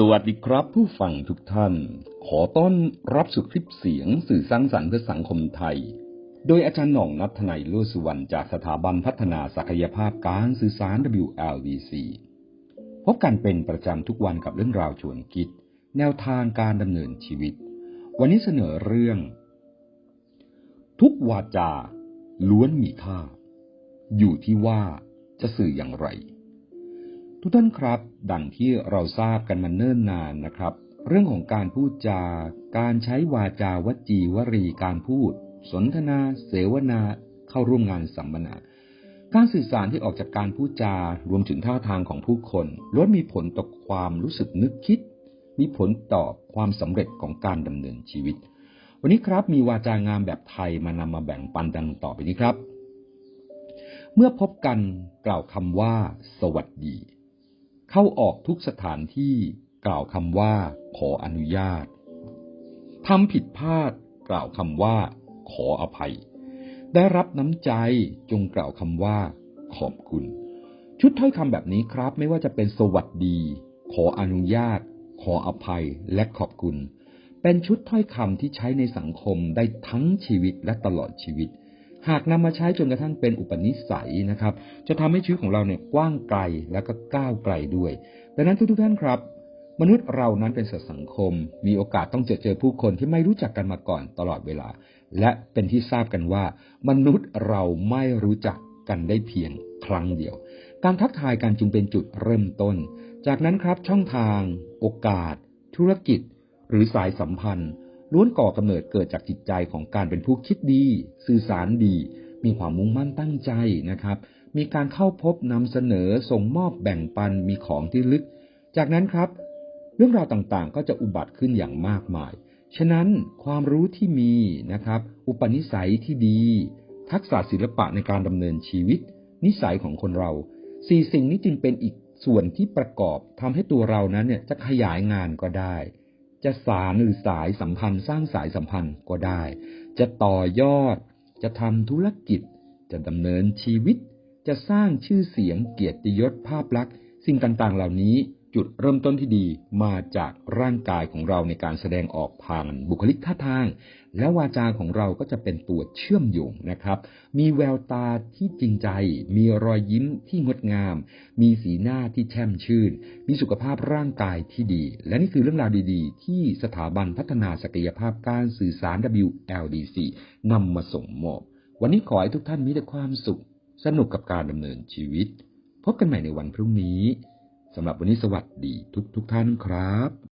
สวัสดีครับผู้ฟังทุกท่าน ขอต้อนรับสู่คลิปเสียงสื่อสร้างสรรค์เพื่อสังคมไทย โดยอาจารย์หน่องนัทนายโลสุวรรณจากสถาบันพัฒนาศักยภาพการสื่อสาร WLDC พบกันเป็นประจำทุกวันกับเรื่องราวชวนคิด แนวทางการดำเนินชีวิต วันนี้เสนอเรื่อง ทุกวาจาล้วนมีค่า อยู่ที่ว่าจะสื่ออย่างไร ทุกท่านครับ ดังที่เราทราบกันมาเนิ่นนานนะครับ เรื่องของการพูดจา การใช้วาจาวจีวรีการพูด สนทนา เสวนา เข้าร่วมงานสัมมนา การสื่อสารที่ออกจากการพูดจารวมถึงท่าทางของผู้คนล้วนมีผลต่อความรู้สึกนึกคิด มีผลต่อความสำเร็จของการดำเนินชีวิต วันนี้ครับมีวาจางามแบบไทยมานำมาแบ่งปันดังต่อไปนี้ครับ เมื่อพบกันกล่าวคำว่า สวัสดี เข้าออกทุกสถานที่กล่าวคำว่า ขออนุญาตทำผิดพลาดกล่าวคำว่า ขออภัย ได้รับน้ำใจจงกล่าวคำว่า ขอบคุณ ชุดถ้อยคำแบบนี้ครับ ไม่ว่าจะเป็นสวัสดี ขออนุญาต ขออภัยและขอบคุณ เป็นชุดถ้อยคำที่ใช้ในสังคมได้ทั้งชีวิตและตลอดชีวิต หากนำมาใช้จนกระทั่งเป็นอุปนิสัยนะครับ จะทำให้ชีวิตของเราเนี่ยกว้างไกลและก็ก้าวไกลด้วย ดังนั้นทุกๆท่านครับ มนุษย์เรานั้นเป็นสัตว์สังคม มีโอกาสต้องเจอเจอผู้คนที่ไม่รู้จักกันมาก่อนตลอดเวลา และเป็นที่ทราบกันว่า มนุษย์เราไม่รู้จักกันได้เพียงครั้งเดียว การทักทายกันจึงเป็นจุดเริ่มต้น จากนั้นครับช่องทาง โอกาส ธุรกิจ หรือสายสัมพันธ์ ล้วนก่อกำเนิดเกิดจากจิตใจของการเป็นผู้คิดดี สื่อสารดี มีความมุ่งมั่นตั้งใจนะครับ มีการเข้าพบนำเสนอส่งมอบแบ่งปันมีของที่ลึก จากนั้นครับ เรื่องราวต่างๆก็จะอุบัติขึ้นอย่างมากมาย ฉะนั้นความรู้ที่มีนะครับ อุปนิสัยที่ดี ทักษะศิลปะในการดำเนินชีวิต นิสัยของคนเราสี่สิ่งนี้จึงเป็นอีกส่วนที่ประกอบทำให้ตัวเรานั้นเนี่ยจะขยายงานก็ได้ จะสารหรือสายสัมพันธ์ สร้างสายสัมพันธ์ก็ได้ จะต่อยอด จะทำธุรกิจ จะดำเนินชีวิต จะสร้างชื่อเสียงเกียรติยศภาพลักษณ์ สิ่งต่างๆ เหล่านี้ จุดเริ่มต้นที่ดีมาจากร่างกายของเราในการแสดงออกผ่านบุคลิกท่าทาง และวาจาของเราก็จะเป็นตัวเชื่อมโยงนะครับ มีแววตาที่จริงใจ มีรอยยิ้มที่งดงาม มีสีหน้าที่แช่มชื่น มีสุขภาพร่างกายที่ดี และนี่คือเรื่องราวดีๆ ที่สถาบันพัฒนาศักยภาพการสื่อสาร WLDC นำมาส่งมอบ วันนี้ขอให้ทุกท่านมีแต่ความสุข สนุกกับการดำเนินชีวิต พบกันใหม่ในวันพรุ่งนี้ สำหรับวันนี้สวัสดีทุกทุกท่านครับ